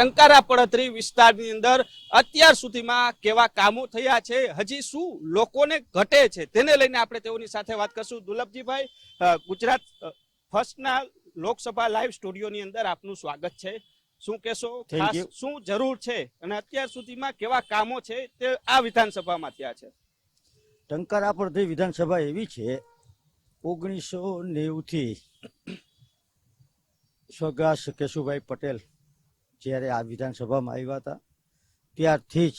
ટંકારા પડતરી વિસ્તારની અંદર અત્યાર સુધીમાં કેવા કામો થયા છે હજી શું લોકોને ઘટે છે તેને લઈને આપણે તેઓની સાથે વાત કરશું. દુર્લભજીભાઈ ગુજરાત ફર્સ્ટના લોકસભા લાઈવ સ્ટુડિયોની અંદર આપનું સ્વાગત છે. શું ખાસ શું જરૂર છે? અને અત્યાર સુધીમાં કેવા કામો છે તે આ વિધાનસભામાં થયા છે. ટંકારા પરથી વિધાનસભા એવી છે ઓગણીસો નેવુંથી સ્વગાસ કેશુભાઈ પટેલ જ્યારે આ વિધાનસભામાં આવ્યા હતા, ત્યારથી જ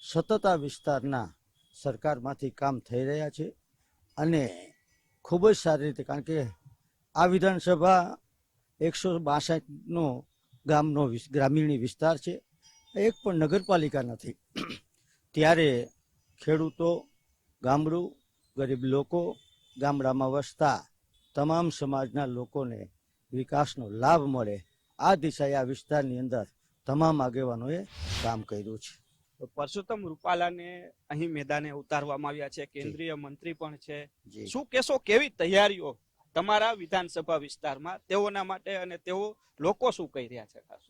સતત આ વિસ્તારના સરકારમાંથી કામ થઈ રહ્યા છે અને ખૂબ જ સારી રીતે, કારણ કે આ વિધાનસભા એકસો બાસઠનો ગામનો ગ્રામીણ વિસ્તાર છે, એક પણ નગરપાલિકા નથી. ત્યારે ખેડૂતો, ગામડું, ગરીબ લોકો, ગામડામાં વસતા તમામ સમાજના લોકોને વિકાસનો લાભ મળે આ દિશાએ આ વિસ્તારની અંદર તમામ આગેવાનોએ કામ કર્યું છે. તો પરસોત્તમ રૂપાલાને અહીં મેદાને ઉતારવામાં આવ્યા છે કેન્દ્રીય મંત્રી પણ છે. શું કેશો કેવી તૈયારીઓ તમારા વિધાનસભા વિસ્તારમાં તેઓના માટે અને તેઓ લોકો શું કહી રહ્યા છે ખાસ?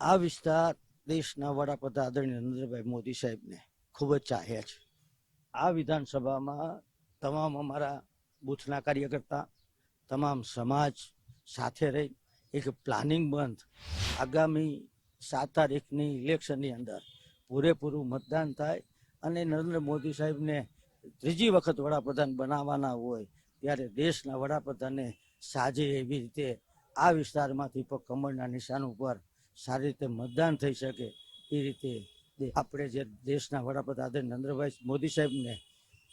આ વિસ્તાર દેશના વડાપ્રધાન આદરણીય નરેન્દ્રભાઈ મોદી સાહેબને ખૂબ જ ચાહે છે. આ વિધાનસભામાં તમામ અમારા બૂથના કાર્યકર્તા તમામ સમાજ સાથે રહી એક પ્લાનિંગ બંધ. આગામી સાત તારીખની ઇલેક્શનની અંદર પૂરેપૂરું મતદાન થાય અને નરેન્દ્ર મોદી સાહેબને ત્રીજી વખત વડાપ્રધાન બનાવવાના હોય ત્યારે દેશના વડાપ્રધાનને સાજે એવી રીતે આ વિસ્તારમાંથી પણ કમળના નિશાન ઉપર સારી રીતે મતદાન થઈ શકે એ રીતે આપણે જે દેશના વડાપ્રધાન નરેન્દ્રભાઈ મોદી સાહેબને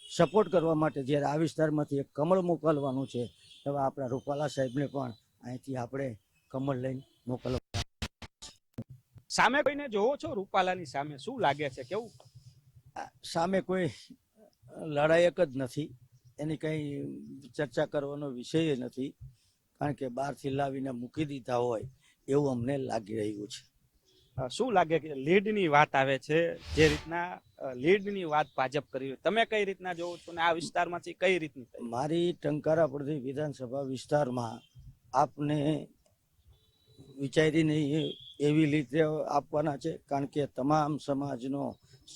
સપોર્ટ કરવા માટે જ્યારે આ વિસ્તારમાંથી એક કમળ મોકલવાનું છે, એવા આપણા રૂપાલા સાહેબને પણ અહીંથી આપણે કમળ લઈને મોકલવા સામે કોઈને જોવો છો? રૂપાલાની સામે શું લાગે છે? કેવું? સામે કોઈ લડાયક જ નથી. એની કંઈ ચર્ચા કરવાનો વિષય નથી. કારણ કે બહારથી લાવીને મૂકી દીધા હોય એવું અમને લાગી રહ્યું છે. શું લાગે કે લીડની વાત આવે છે? જે રીતના લીડની વાત ભાજપ કરી. તમે કઈ રીતના જોવો છો ને આ વિસ્તારમાંથી કઈ રીતની મારી ટંકારા પરથી વિધાનસભા વિસ્તારમાં આપને વિચારીને નહીં એવી રીતે આપવાના છે, કારણ કે તમામ સમાજનો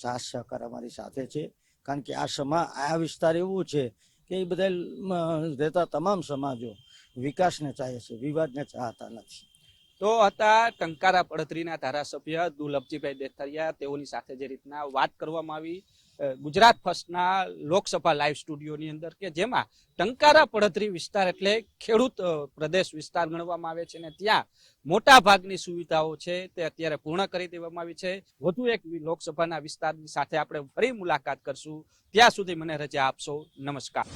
સાથ સહકાર અમારી સાથે છે. કારણ કે આ સમા, આ વિસ્તાર એવું છે કે એ બધા રહેતા તમામ સમાજો વિકાસને ચાહે છે, વિવાદને ચાહતા નથી. તો હતા ટંકારા પડતરીના ધારાસભ્ય દુર્લભજીભાઈ દેથરિયા, તેઓની સાથે જે રીતના વાત કરવામાં આવી ગુજરાત ફર્સ્ટના લોકસભા લાઈવ સ્ટુડિયોની અંદર કે જેમાં ટંકારા પડતરી વિસ્તાર એટલે ખેડૂત પ્રદેશ વિસ્તાર ગણવામાં આવે છે અને ત્યાં મોટા ભાગની સુવિધાઓ છે તે અત્યારે પૂર્ણ કરી દેવામાં આવી છે. વધુ એક લોકસભાના વિસ્તારની સાથે આપણે ફરી મુલાકાત કરશું. ત્યાં સુધી મને રજા આપશો. નમસ્કાર.